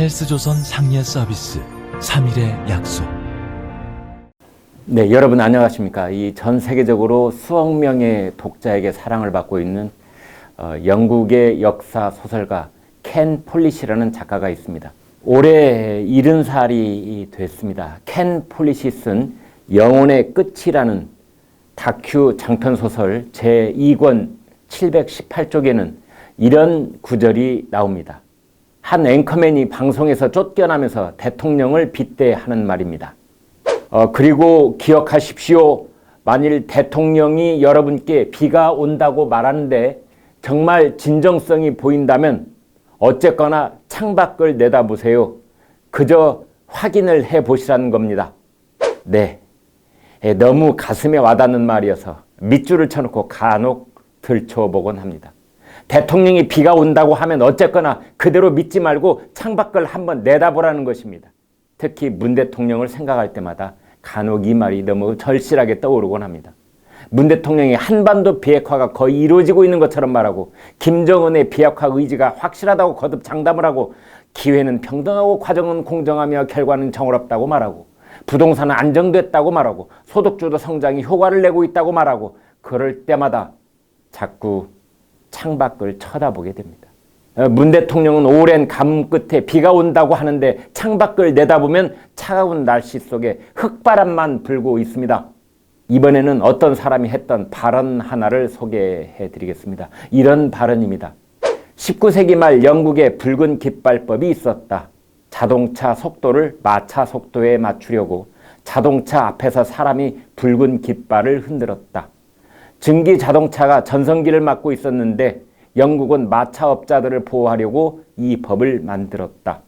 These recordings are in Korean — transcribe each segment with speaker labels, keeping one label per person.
Speaker 1: 헬스조선 상례 서비스 3일의 약속
Speaker 2: 네, 여러분 안녕하십니까? 이 전 세계적으로 수억 명의 독자에게 사랑을 받고 있는 어, 영국의 역사 소설가 켄 폴리시라는 작가가 있습니다. 올해 70살이 됐습니다. 켄 폴리시 쓴 영혼의 끝이라는 다큐 장편 소설 제2권 718쪽에는 이런 구절이 나옵니다. 한 앵커맨이 방송에서 쫓겨나면서 대통령을 빗대하는 말입니다. 어, 그리고 기억하십시오. 만일 대통령이 여러분께 비가 온다고 말하는데 정말 진정성이 보인다면 어쨌거나 창밖을 내다보세요. 그저 확인을 해 보시라는 겁니다. 네. 예, 너무 가슴에 와닿는 말이어서 밑줄을 쳐놓고 간혹 들춰보곤 합니다. 대통령이 비가 온다고 하면 어쨌거나 그대로 믿지 말고 창밖을 한번 내다보라는 것입니다. 특히 문 대통령을 생각할 때마다 간혹 이 말이 너무 절실하게 떠오르곤 합니다. 문 대통령이 한반도 비핵화가 거의 이루어지고 있는 것처럼 말하고 김정은의 비핵화 의지가 확실하다고 거듭 장담을 하고 기회는 평등하고 과정은 공정하며 결과는 정의롭다고 말하고 부동산은 안정됐다고 말하고 소득주도 성장이 효과를 내고 있다고 말하고 그럴 때마다 자꾸 창밖을 쳐다보게 됩니다. 어, 문 대통령은 오랜 가뭄 끝에 비가 온다고 하는데 창밖을 내다보면 차가운 날씨 속에 흙바람만 불고 있습니다. 이번에는 어떤 사람이 했던 발언 하나를 소개해 드리겠습니다. 이런 발언입니다. 19세기 말 영국에 붉은 깃발법이 있었다. 자동차 속도를 마차 속도에 맞추려고 자동차 앞에서 사람이 붉은 깃발을 흔들었다. 증기 자동차가 전성기를 맞고 있었는데 영국은 마차업자들을 보호하려고 이 법을 만들었다.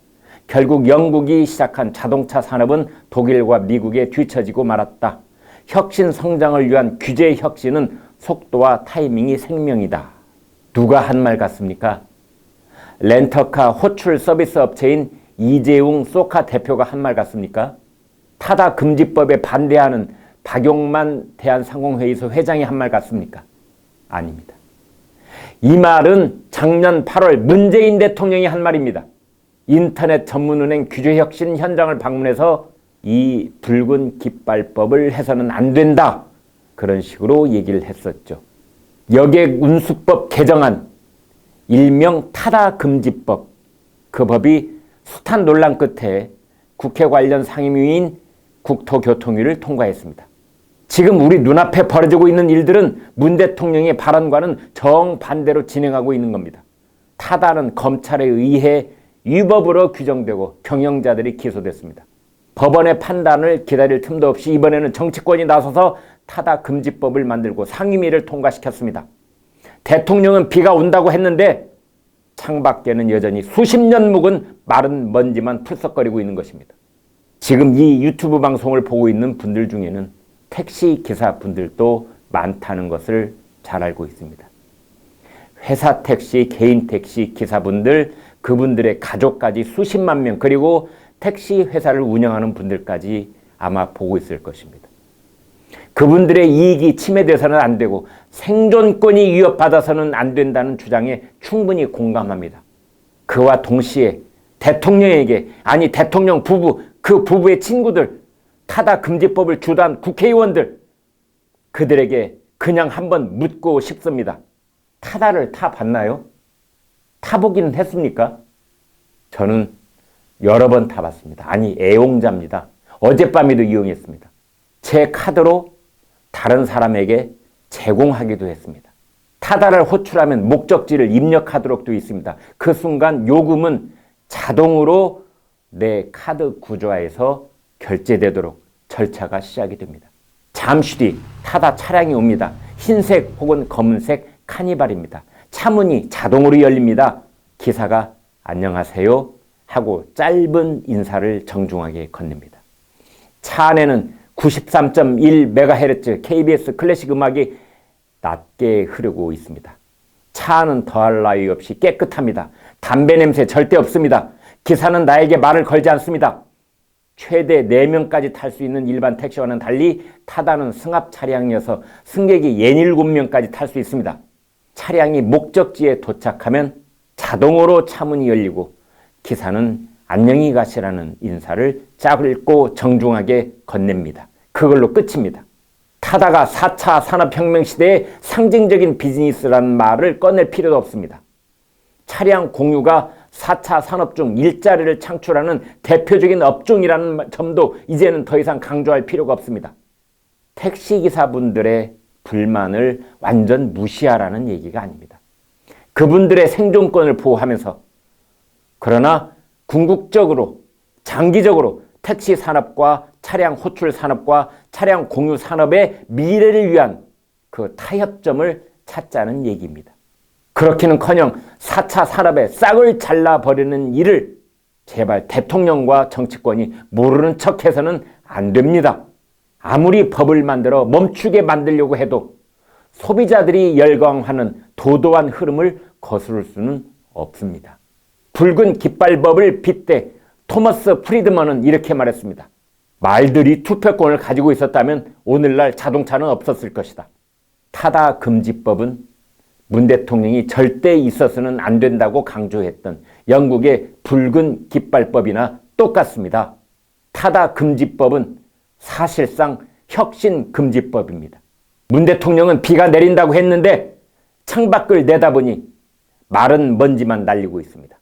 Speaker 2: 결국 영국이 시작한 자동차 산업은 독일과 미국에 뒤처지고 말았다. 혁신 성장을 위한 규제 혁신은 속도와 타이밍이 생명이다. 누가 한 말 같습니까? 렌터카 호출 서비스 업체인 이재웅 소카 대표가 한 말 같습니까? 타다 금지법에 반대하는 박용만 대한상공회의소 회장이 한 말 같습니까? 아닙니다. 이 말은 작년 8월 문재인 대통령이 한 말입니다. 인터넷 전문은행 규제혁신 현장을 방문해서 이 붉은 깃발법을 해서는 안 된다. 그런 식으로 얘기를 했었죠. 여객 운수법 개정안, 일명 타다 금지법. 그 법이 숱한 논란 끝에 국회 관련 상임위인 국토교통위를 통과했습니다. 지금 우리 눈앞에 벌어지고 있는 일들은 문 대통령의 발언과는 정반대로 진행하고 있는 겁니다. 타다는 검찰에 의해 위법으로 규정되고 경영자들이 기소됐습니다. 법원의 판단을 기다릴 틈도 없이 이번에는 정치권이 나서서 타다 금지법을 만들고 상임위를 통과시켰습니다. 대통령은 비가 온다고 했는데 창밖에는 여전히 수십 년 묵은 마른 먼지만 풀썩거리고 있는 것입니다. 지금 이 유튜브 방송을 보고 있는 분들 중에는 택시 기사 분들도 많다는 것을 잘 알고 있습니다. 회사 택시, 개인 택시 기사분들, 그분들의 가족까지 수십만 명, 그리고 택시 회사를 운영하는 분들까지 아마 보고 있을 것입니다. 그분들의 이익이 침해돼서는 안 되고 생존권이 위협받아서는 안 된다는 주장에 충분히 공감합니다. 그와 동시에 대통령에게 아니 대통령 부부 그 부부의 친구들 타다 금지법을 주도한 국회의원들 그들에게 그냥 한번 묻고 싶습니다. 타다를 타봤나요? 타보기는 했습니까? 저는 여러 번 타봤습니다. 아니 애용자입니다. 어젯밤에도 이용했습니다. 제 카드로 다른 사람에게 제공하기도 했습니다. 타다를 호출하면 목적지를 입력하도록 되어 있습니다. 그 순간 요금은 자동으로 내 카드 구조화에서 결제되도록 절차가 시작이 됩니다. 잠시 뒤 타다 차량이 옵니다. 흰색 혹은 검은색 카니발입니다. 차문이 자동으로 열립니다. 기사가 안녕하세요 하고 짧은 인사를 정중하게 건넵니다. 차 안에는 93.1MHz KBS 클래식 음악이 낮게 흐르고 있습니다. 차 안은 더할 나위 없이 깨끗합니다. 담배 냄새 절대 없습니다. 기사는 나에게 말을 걸지 않습니다. 최대 4명까지 탈 수 있는 일반 택시와는 달리 타다는 승합 차량이어서 승객이 67명까지 탈 수 있습니다. 차량이 목적지에 도착하면 자동으로 차문이 열리고 기사는 안녕히 가시라는 인사를 짧고 정중하게 건넵니다. 그걸로 끝입니다. 타다가 4차 산업혁명 시대의 상징적인 비즈니스라는 말을 꺼낼 필요도 없습니다. 차량 공유가 4차 산업 중 일자리를 창출하는 대표적인 업종이라는 점도 이제는 더 이상 강조할 필요가 없습니다. 택시기사분들의 불만을 완전 무시하라는 얘기가 아닙니다. 그분들의 생존권을 보호하면서 그러나 궁극적으로 장기적으로 택시 산업과 차량 호출 산업과 차량 공유 산업의 미래를 위한 그 타협점을 찾자는 얘기입니다. 그렇기는커녕 4차 산업의 싹을 잘라버리는 일을 제발 대통령과 정치권이 모르는 척해서는 안 됩니다. 아무리 법을 만들어 멈추게 만들려고 해도 소비자들이 열광하는 도도한 흐름을 거스를 수는 없습니다. 붉은 깃발법을 빗대 토머스 프리드먼은 이렇게 말했습니다. 말들이 투표권을 가지고 있었다면 오늘날 자동차는 없었을 것이다. 타다 금지법은 문 대통령이 절대 있어서는 안 된다고 강조했던 영국의 붉은 깃발법이나 똑같습니다. 타다 금지법은 사실상 혁신 금지법입니다. 문 대통령은 비가 내린다고 했는데 창밖을 내다보니 마른 먼지만 날리고 있습니다.